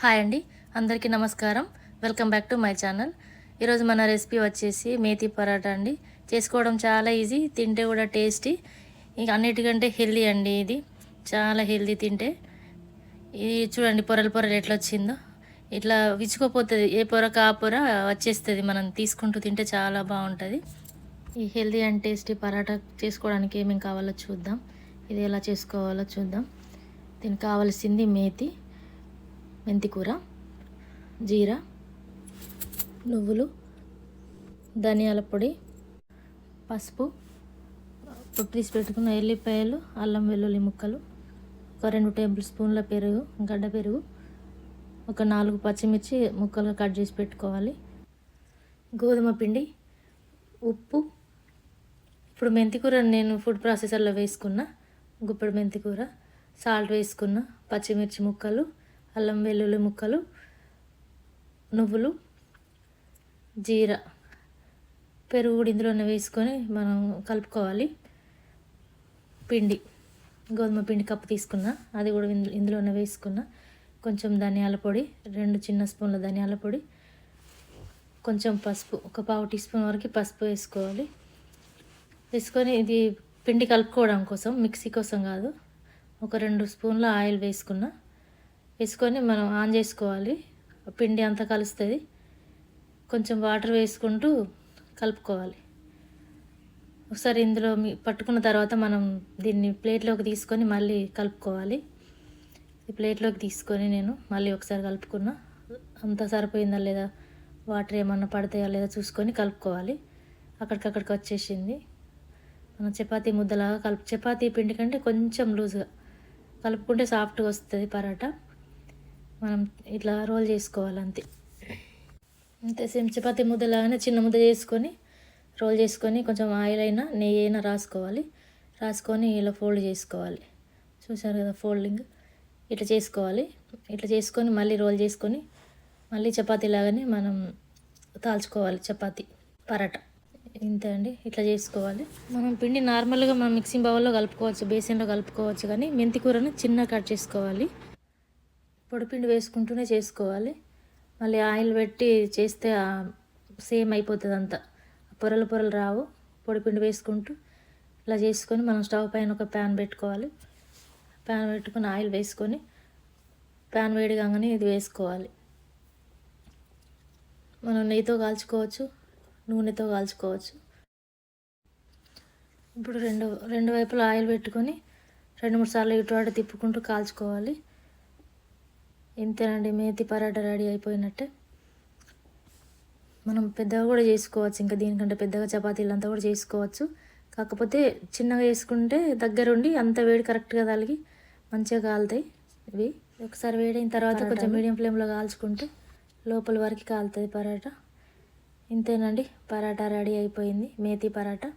Hi అండి. అందరికీ నమస్కారం. Welcome back to my channel. ఈరోజు మన రెసిపీ వచ్చేసి మేతి పరాటా అండి. చేసుకోవడం చాలా ఈజీ తింటే కూడా టేస్టీ. ఇంక అన్నిటికంటే హెల్దీ అండి ఇది. చాలా హెల్దీ తింటే. ఇది చూడండి పొరలు పొరలు ఎట్లా వచ్చిందో. ఇట్లా విచ్చుకోపోతుంది. ఏ పొర కా పొర వచ్చేస్తుంది మనం తీసుకుంటూ తింటే చాలా బాగుంటుంది. ఈ హెల్దీ అండ్ టేస్టీ పరాటా చేసుకోవడానికి ఏమేమి కావాలో చూద్దాం. ఇది ఎలా చేసుకోవాలో చూద్దాం. దీనికి కావాల్సింది మేతి. మెంతికూర జీర జీరా నువ్వులు ధనియాల పొడి పసుపు పుట్టిసి పెట్టుకున్న ఎల్లిపాయలు అల్లం వెల్లుల్లి ముక్కలు ఒక రెండు టేబుల్ స్పూన్ల పెరుగు గడ్డ పెరుగు ఒక నాలుగు పచ్చిమిర్చి ముక్కలుగా కట్ చేసి పెట్టుకోవాలి. గోధుమ పిండి ఉప్పు. ఇప్పుడు మెంతికూర నేను ఫుడ్ ప్రాసెసర్లో వేసుకున్న గుప్పెడు మెంతికూర సాల్ట్ వేసుకున్న పచ్చిమిర్చి ముక్కలు అల్లం వెల్లుల్లి ముక్కలు నువ్వులు జీరా పెరుగు కూడా ఇందులోనే వేసుకొని మనం కలుపుకోవాలి. పిండి గోధుమ పిండి కప్పు తీసుకున్న అది కూడా ఇందులోనే వేసుకున్న. కొంచెం ధనియాల పొడి రెండు చిన్న స్పూన్ల ధనియాల పొడి కొంచెం పసుపు ఒక పావు టీ స్పూన్ వరకు పసుపు వేసుకోవాలి. వేసుకొని ఇది పిండి కలుపుకోవడం కోసం మిక్సీ కోసం కాదు ఒక రెండు స్పూన్ల ఆయిల్ వేసుకున్న. వేసుకొని మనం ఆన్ చేసుకోవాలి. పిండి అంతా కలుస్తుంది. కొంచెం వాటర్ వేసుకుంటూ కలుపుకోవాలి. ఒకసారి ఇందులో మీ పట్టుకున్న తర్వాత మనం దీన్ని ప్లేట్లోకి తీసుకొని మళ్ళీ కలుపుకోవాలి. ఈ ప్లేట్లోకి తీసుకొని నేను మళ్ళీ ఒకసారి కలుపుకున్నా. అంతా సరిపోయిందా లేదా? వాటర్ ఏమన్నా పడతాయా లేదా చూసుకొని కలుపుకోవాలి. అక్కడికక్కడికి వచ్చేసింది. మనం చపాతీ ముద్దలాగా కలుపు చపాతీ పిండి కంటే కొంచెం లూజ్గా. కలుపుకుంటే సాఫ్ట్గా వస్తుంది పరాటా. మనం ఇట్లా రోల్ చేసుకోవాలి అంతే అంతే సేమ్ చపాతి ముద్దలాగానే చిన్న ముద్ద చేసుకొని రోల్ చేసుకొని కొంచెం ఆయిల్ అయినా నెయ్యి అయినా రాసుకోవాలి. రాసుకొని ఇలా ఫోల్డ్ చేసుకోవాలి. చూసారు కదా ఫోల్డింగ్? ఇట్లా చేసుకోవాలి. ఇట్లా చేసుకొని మళ్ళీ రోల్ చేసుకొని మళ్ళీ చపాతీ లాగానే మనం తాల్చుకోవాలి చపాతీ పరాటా. ఇంతే అండి ఇట్లా చేసుకోవాలి. మనం పిండి నార్మల్గా మనం మిక్సింగ్ బౌల్లో కలుపుకోవచ్చు బేసిన్లో కలుపుకోవచ్చు కానీ మెంతి కూరను చిన్న కట్ చేసుకోవాలి. పొడిపిండి వేసుకుంటూనే చేసుకోవాలి. మళ్ళీ ఆయిల్ పెట్టి చేస్తే సేమ్ అయిపోతుంది అంతా పొరలు పొరలు రావు. పొడిపిండి వేసుకుంటూ ఇలా చేసుకొని మనం స్టవ్ పైన ఒక ప్యాన్ పెట్టుకోవాలి. ప్యాన్ పెట్టుకొని ఆయిల్ వేసుకొని ప్యాన్ వేడి కాగానే ఇది వేసుకోవాలి. మనం నెయ్యితో కాల్చుకోవచ్చు నూనెతో కాల్చుకోవచ్చు. ఇప్పుడు రెండు రెండు వైపులా ఆయిల్ పెట్టుకొని రెండు మూడు సార్లు ఇటు అటు తిప్పుకుంటూ కాల్చుకోవాలి. ఇంతేనండి మేతి పరాటా రెడీ అయిపోయినట్టే. మనం పెద్దగా కూడా చేసుకోవచ్చు ఇంకా దీనికంటే పెద్దగా చపాతీలు అంతా కూడా చేసుకోవచ్చు. కాకపోతే చిన్నగా చేసుకుంటే దగ్గరుండి అంత వేడి కరెక్ట్గా తలిగి మంచిగా కాలుతాయి ఇవి. ఒకసారి వేడైన తర్వాత కొంచెం మీడియం ఫ్లేమ్లో కాల్చుకుంటే లోపల వరకు కాలుతుంది పరాటా. ఇంతేనండి పరాటా రెడీ అయిపోయింది మేతి పరాటా.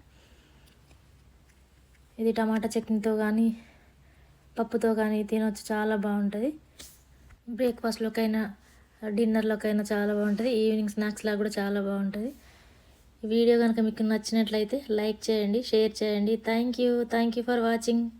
ఇది టమాటా చట్నీతో కానీ పప్పుతో కానీ తినొచ్చు చాలా బాగుంటుంది. బ్రేక్ఫాస్ట్లోకైనా డిన్నర్లోకైనా చాలా బాగుంటుంది. ఈవినింగ్ స్నాక్స్లా కూడా చాలా బాగుంటుంది. వీడియో కనుక మీకు నచ్చినట్లయితే లైక్ చేయండి షేర్ చేయండి. Thank you. Thank you for watching.